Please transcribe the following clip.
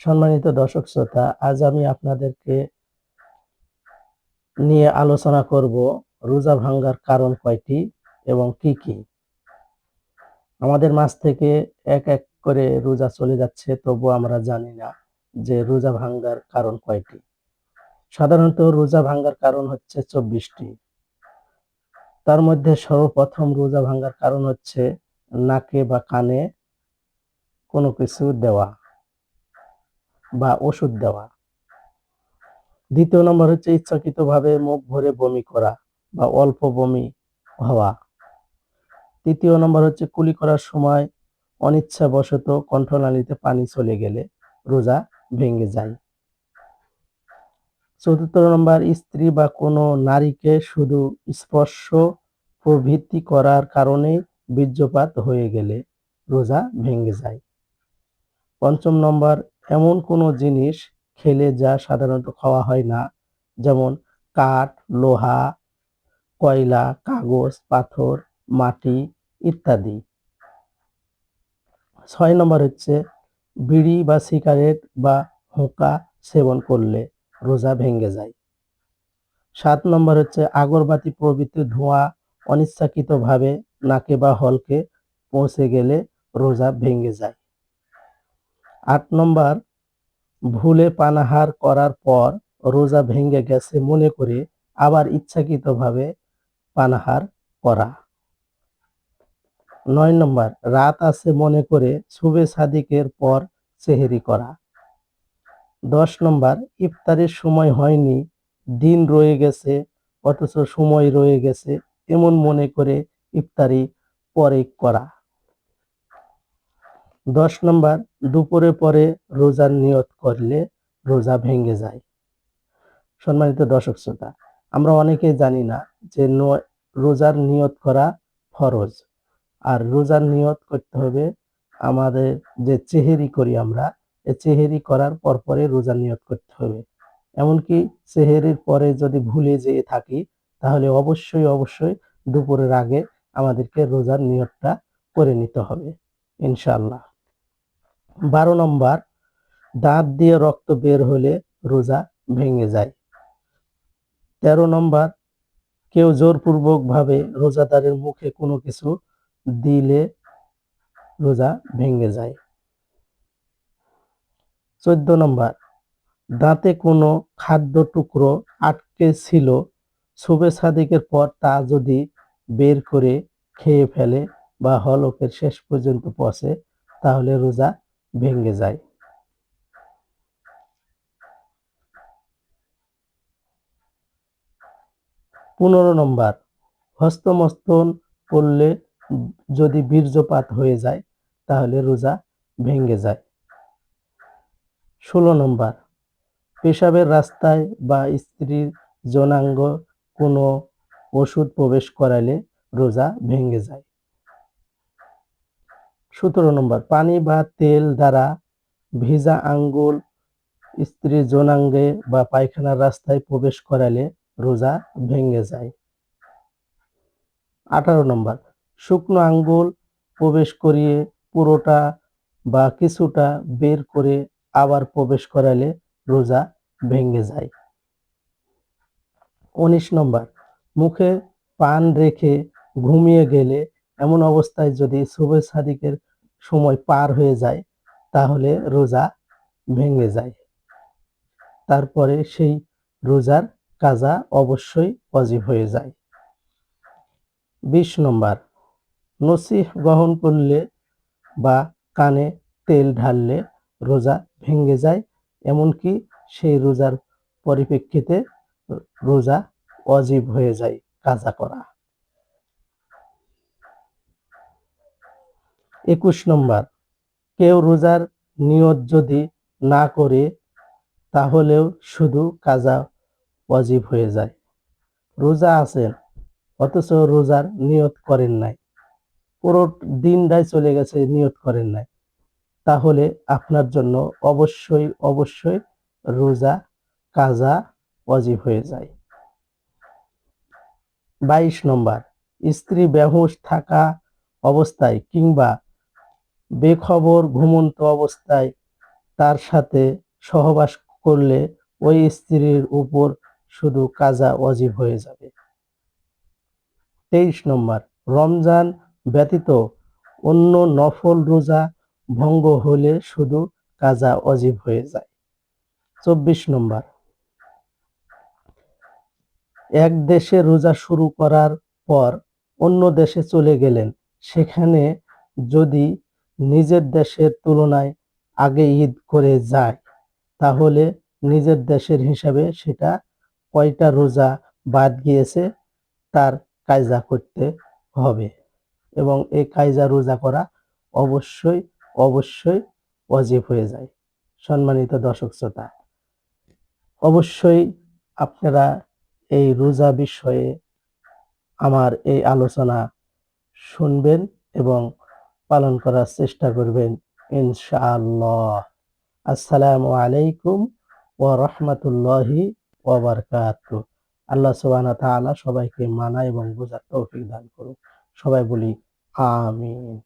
সম্মানিত দর্শক শ্রোতা, আজ আমি আপনাদেরকে নিয়ে আলোচনা করব রোজা ভাঙ্গার কারণ কয়টি এবং কি কি? আমাদের মাঝ থেকে এক এক করে রোজা চলে যাচ্ছে তবু আমরা জানি না যে রোজা ভাঙ্গার কারণ কয়টি। সাধারণত রোজা ভাঙ্গার কারণ হচ্ছে চব্বিশটি। তার মধ্যে সর্বপ্রথম রোজা ভাঙ্গার কারণ হচ্ছে নাকে বা কানে কোনো কিছু দেওয়া। বা ওষুধ দেওয়া। দ্বিতীয় নম্বর হচ্ছে ইচ্ছাকৃতভাবে মুখ ভরে বমি করা বা অল্প বমি হওয়া। তৃতীয় নম্বর হচ্ছে কুলি করার সময় অনিচ্ছাবশত কণ্ঠনালীতে পানি চলে গেলে রোজা ভেঙে যায়। চতুর্থ নম্বর, স্ত্রী বা কোনো নারীকে শুধু স্পর্শ প্রভৃতি করার কারণে বীর্যপাত হয়ে গেলে রোজা ভেঙে যায়। পঞ্চম নম্বর এমন কোনো জিনিস খেলে যা সাধারণত খাওয়া হয় না। যেমন কাঠ, লোহা, কয়লা, কাগজ, পাথর, মাটি ইত্যাদি। ছয় নম্বর হচ্ছে বিড়ি বা সিগারেট বা হুঁকা সেবন করলে রোজা ভেঙে যায়। সাত নম্বর হচ্ছে আগরবাতি প্রভৃতি ধোঁয়া অনিচ্ছাকৃতভাবে নাকে বা হলকে পৌঁছে গেলে রোজা ভেঙে যায়। আট নম্বর, ভুলে পানাহার করার পর রোজা ভেঙে গেছে মনে করে আবার ইচ্ছাকৃতভাবে পানাহার করা। নয় নম্বর, রাত আছে মনে করে শুভে সাদিকের পর সেহেরি করা। দশ নম্বর, ইফতারের সময় হয়নি, দিন রয়ে গেছে, অথচ সময় রয়ে গেছে, এমন মনে করে ইফতারি পরে করা। দশ নম্বর, দুপুরে পরে রোজার নিয়ত করলে রোজা ভেঙে যায়। সম্মানিত দর্শক শ্রোতা, আমরা অনেকেই জানি না যে রোজার নিয়ত করা ফরজ। আর রোজার নিয়ত করতে হবে আমাদের যে চেহেরি করি আমরা এই চেহেরি করার পরপরে রোজার নিয়ত করতে হবে। এমনকি চেহেরির পরে যদি ভুলে যেয়ে থাকি, তাহলে অবশ্যই অবশ্যই দুপুরের আগে আমাদেরকে রোজার নিয়তটা করে নিতে হবে, ইনশাআল্লাহ। বারো নম্বর, দাঁত দিয়ে রক্ত বের হলে রোজা ভেঙে যায়। তেরো নম্বর, কেউ জোরপূর্বক ভাবে রোজাদারের মুখে কোনো কিছু দিলে রোজা ভেঙে যায়। চোদ্দ নম্বর, দাঁতে কোনো খাদ্য টুকরো আটকে ছিল, শুভে সাদিকের পর তা যদি বের করে খেয়ে ফেলে বা হলকের শেষ পর্যন্ত পচে, তাহলে রোজা ভেঙে যায়। পনেরো নম্বর, হস্তমস্তন করলে যদি বীর্যপাত হয়ে যায়, তাহলে রোজা ভেঙে যায়। ষোলো নম্বর, পেশাবের রাস্তায় বা স্ত্রীর জনাঙ্গ কোনো ওষুধ প্রবেশ করালে রোজা ভেঙে যায়। সতেরো নম্বর, পানি বা তেল দ্বারা ভিজা আঙ্গুল, স্ত্রী জনাঙ্গে বা পায়খানার রাস্তায় প্রবেশ করালে রোজা ভেঙে যায়। আঠারো নম্বর, শুকনো আঙ্গুল প্রবেশ করিয়ে পুরোটা বা কিছুটা বের করে আবার প্রবেশ করালে রোজা ভেঙে যায়। উনিশ নম্বর, মুখে পান রেখে ঘুমিয়ে গেলে এমন অবস্থায় যদি শুভে সাদিকের সময় পার হয়ে যায়, তাহলে রোজা ভেঙে যায়। তারপরে সেই রোজার কাজা অবশ্যই অজীব হয়ে যায়। বিশ নম্বর, নসিহ গ্রহণ করলে বা কানে তেল ঢাললে রোজা ভেঙে যায়, এমনকি সেই রোজার পরিপ্রেক্ষিতে রোজা অজীব হয়ে যায় কাজা করা। একুশ নম্বর। কেউ রোজার নিয়ত যদি না করে, তাহলেও শুধু কাজা অজীব হয়ে যায়। রোজা আছেন, অথচ রোজার নিয়ত করেন নাই। পুরো দিনটাই চলে গেছে নিয়ত করেন নাই। তাহলে আপনার জন্য অবশ্যই অবশ্যই রোজা, কাজা অজীব হয়ে যায়। বাইশ নম্বর, স্ত্রী বেহুশ থাকা অবস্থায় কিংবা বেখবর ঘুমন্ত অবস্থায় তার সাথে সহবাস করলে ওই স্ত্রীর উপর শুধু কাজা অজীব হয়ে যাবে। তেইশ নম্বর, রমজান ব্যতীত অন্য নফল রোজা ভঙ্গ হলে শুধু কাজা অজীব হয়ে যায়। চব্বিশ নম্বর, এক দেশে রোজা শুরু করার পর অন্য দেশে চলে গেলেন, সেখানে যদি নিজের দেশের তুলনায় আগে ঈদ করে যায়। তাহলে নিজের দেশের হিসাবে সেটা কয়টা রোজা বাদ গিয়েছে তার কায়জা করতে হবে। এবং এই কায়জা রোজা করা অবশ্যই অবশ্যই অজীব হয়ে যায়। সম্মানিত দর্শক শ্রোতা, অবশ্যই আপনারা এই রোজা বিষয়ে আমার এই আলোচনা শুনবেন এবং পালন করার চেষ্টা করবেন, ইনশাআল্লাহ। আসসালামু আলাইকুম ও রাহমাতুল্লাহি ওয়া বারাকাতুহু। আল্লাহ তাআলা সবাইকে মানা এবং বোঝার তৌফিক দান করুন সবাই বলি, আমিন।